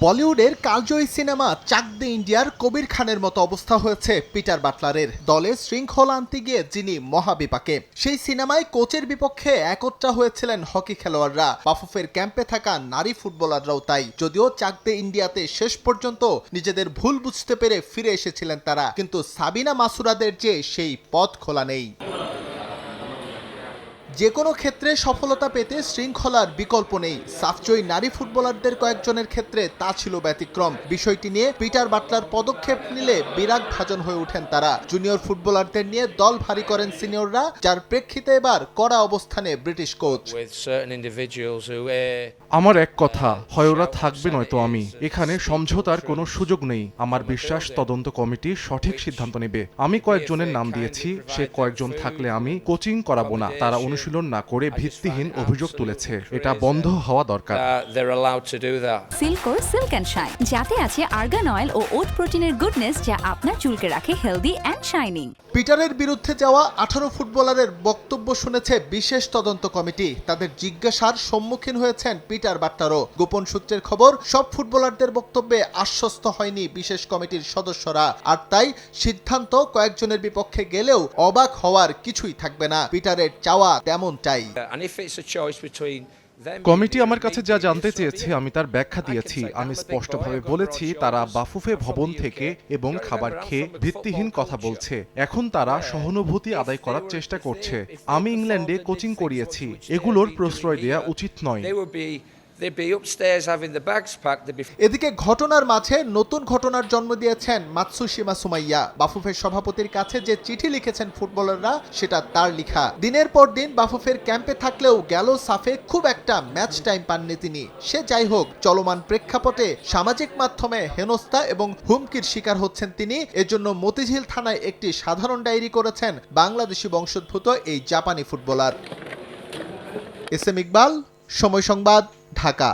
বলিউডের কালজয়ী সিনেমা চাক দে ইন্ডিয়ার কবির খানের মতো অবস্থা হয়েছে পিটার বাটলারের। দলে শৃঙ্খলা আনতে গিয়ে যিনি মহাবিপাকে। সেই সিনেমায় কোচের বিপক্ষে একত্রা হয়েছিলেন হকি খেলোয়াড়রা। বাফুফের ক্যাম্পে থাকা নারী ফুটবলাররাও তাই। যদিও চাক দে ইন্ডিয়াতে শেষ পর্যন্ত নিজেদের ভুল বুঝতে পেরে ফিরে এসেছিলেন তারা। কিন্তু সাবিনা মাসুরাদের যে সেই পথ খোলা নেই। যে কোনো ক্ষেত্রে সফলতা পেতে শৃঙ্খলার বিকল্প নেই। সাফজয়ী নারী ফুটবলারদের কয়েকজনের ক্ষেত্রে তা ছিল ব্যতিক্রম। বিষয়টি নিয়ে পিটার বাটলার পদক্ষেপ নিলে বিরাগ ভাজন হয়ে ওঠেন তারা। জুনিয়র ফুটবলারদের নিয়ে দল ভারী করেন সিনিয়ররা যার প্রেক্ষিতে এবার কড়া অবস্থানে ব্রিটিশ কোচ। আমার এক কথা হয় ওরা থাকবে নয়তো আমি। এখানে সমঝোতার কোনো সুযোগ নেই। আমার বিশ্বাস তদন্ত কমিটি সঠিক সিদ্ধান্ত নেবে। আমি কয়েকজনের নাম দিয়েছি। সে কয়েকজন থাকলে আমি কোচিং করাবো না। তারা অনুশীলন না করে ভিত্তিহীন অভিযোগ তুলেছে। এটা বন্ধ হওয়া দরকার. সিল্কোর সিল্ক অ্যান্ড শাইন যাতে আছে আর্গান অয়েল ও ওট প্রোটিনের গুডনেস যা আপনার চুলকে রাখে হেলদি অ্যান্ড শাইনিং পিটারের বিরুদ্ধে যাওয়া আঠারো ফুটবলারের বক্তব্য শুনেছে বিশেষ তদন্ত কমিটি। তাদের জিজ্ঞাসার সম্মুখীন হয়েছেন পিটার বাট্টারও। গোপন সূত্রের খবর সব ফুটবলারদের বক্তব্যে আশ্বস্ত হয়নি বিশেষ কমিটির সদস্যরা। আর তাই সিদ্ধান্ত কয়েকজনের বিপক্ষে গেলেও অবাক হওয়ার কিছুই থাকবে না। পিটারের চাওয়া তেমনটাই। Uh, কমিটি আমার কাছে যা জানতে চেয়েছে আমি তার ব্যাখ্যা দিয়েছি। আমি স্পষ্টভাবে বলেছি তারা বাফুফে ভবন থেকে এবং খাবার খেয়ে ভিত্তিহীন কথা বলছে। এখন তারা সহানুভূতি আদায় করার চেষ্টা করছে। আমি ইংল্যান্ডে কোচিং করিয়েছি। এগুলোর প্রশ্রয় দেওয়া উচিত নয়। এদিকে ঘটনার মাঝে নতুন ঘটনার জন্ম দিয়েছেন মাতসুশিমা সুমাইয়া। বাফুফের সভাপতির কাছে যে চিঠি লিখেছেন ফুটবলাররা, সেটা তার লিখা। দিনের পর দিন বাফুফের ক্যাম্পে থাকলেও গেল সাফে খুব একটা ম্যাচ টাইম পাননি তিনি। সে যাই হোক, চলমান প্রেক্ষাপটে সামাজিক মাধ্যমে হেনস্থা এবং হুমকির শিকার হচ্ছেন তিনি। এজন্য মতিঝিল থানায় একটি সাধারণ ডায়েরি করেছেন বাংলাদেশি বংশোদ্ভূত এই জাপানি ফুটবলার। এস এম ইকবাল, সময় সংবাদ। ঢাকা।